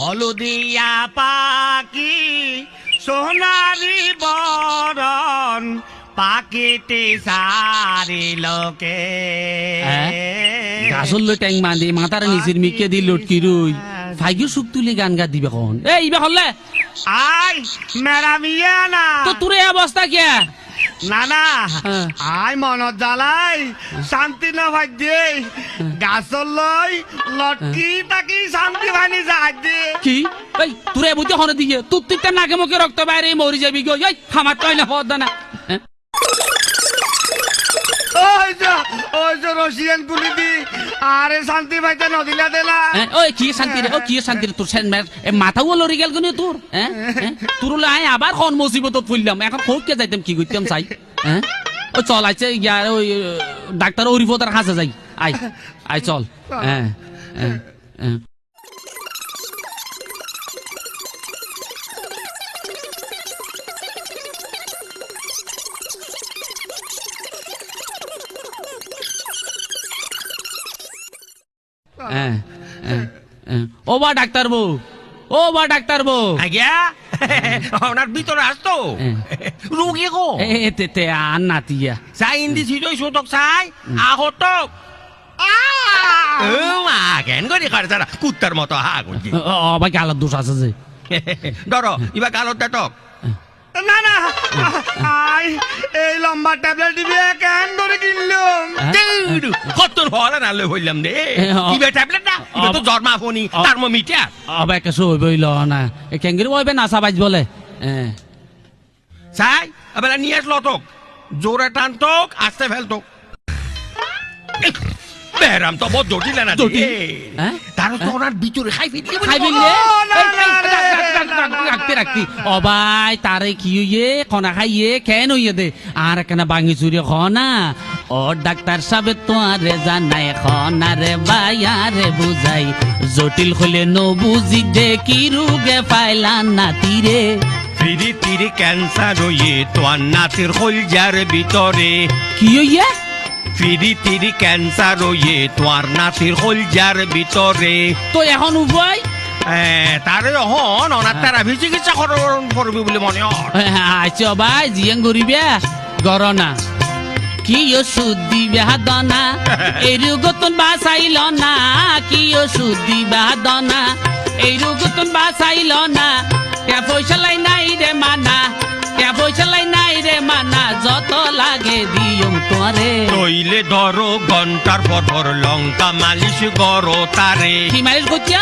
হলুদিয়া পাখি সোনারি বরণ পাখিটি সারি লোকে। গাছর লৈ টেং বান্ধি মাথার নিচির মিকে দি লটকি রুই ফাইগিও সুখ তুলি গান গা দিবে কখন। এই ইবে হলে আই মেরামিয়া না। তো তোর অবস্থা কে না না হ্যাঁ। আই মনত জ্বালাই শান্তি না ভাই গাছর লই লটকি তাকি শান্তি ভানি যায় দে। কি? এই তোর বুঝতে হনে দিয়ে তুই তো নাকে মুখে রক্ত বাইরে মরি যাবি গো। এই খামার তো না পদ না। আরে শান্তি ভাইতে নদিলা দেলা হ্যাঁ, ওই কি শান্তি রে ও কি শান্তি তোর মাথাও লরি গেল গনি তোর হ্যাঁ হ্যাঁ? তোর লাই আবার কোন মুসিবত ফুললাম এখন খোঁজ কে যাইতাম কি কইতাম চাই হ্যাঁ ও চল আইছে ইয়ার ওই ডাক্তার অরিফতার কাছে যাই আই আই চল হ্যাঁ হ্যাঁ ও বা ডাক্তার বউ ও বা ডাক্তার বউ। আজ্ঞা ওনার ভিতরে আসতো। হ্যাঁ। রোগী গো। এ এ, তে আর নাতিয়া চাই ইন্দি ছিটই সুতক চাই আহতক মা কেন করে খার যারা কুত্তার মতো হা করছি। অবা গালার দোষ আছে যে? ধর ইবা কালো দেটক। না না এই লম্বা ট্যাবলেট দিবি কেন ধরে কিনলাম কত হলে না লই হইলাম রে ইবে ট্যাবলেট না ইবে তো জর্মা ফোনি থার্মোমিটার অবা একে সই বইল না এ কেঙ্গির বইবে নাসা বাজ বলে হ্যাঁ চাই এবার নিয়ে আসলো তোক জোরে টানতক আস্তে ফেলতক বেরাম তো বহুত জটিল না জটিল? হ্যাঁ? তার তো ওনার ভিতরে খাই ফেললি খাই ফেললে না, না, না, রাখতে রাখতে অবাই তারে কি হইয়ে? কনা খাইয়ে কেন হইয়ে দে? আর কেন ভাঙি চুরি খনা ও ডাক্তার সাহেব জানাই বায়ারে বুঝাই। জটিল হলে ন বুঝি দে কি রুগে পাইলা নাতিরে ফিরি তিরি ক্যান্সার হয়ে তোর নাতির হলজার ভিতরে। কি হইয়ে? ফিরি তিরি ক্যান্সার হয়ে তোর নাতির হলজার ভিতরে। তো এখন উভয় এ, তারে হন ওনার চিকিৎসা করবি বলে মনে হয়। আচ্ছা ভাই জিয়াং গরিবে কি ওষুধ দিবে দনা এই রোগতন বাসাইল না। কি ওষুধ দিবে দনা এই রোগতন বাসাইল না। কে পয়সা লাই নাই রে মানা। কে পয়সা লাই নাই রে মানা। যত লাগে দিয়ম তোরে নইলে ধরো ঘণ্টার পর লঙ্কা মালিশ করো তারে। কি মালিশ করছিয়া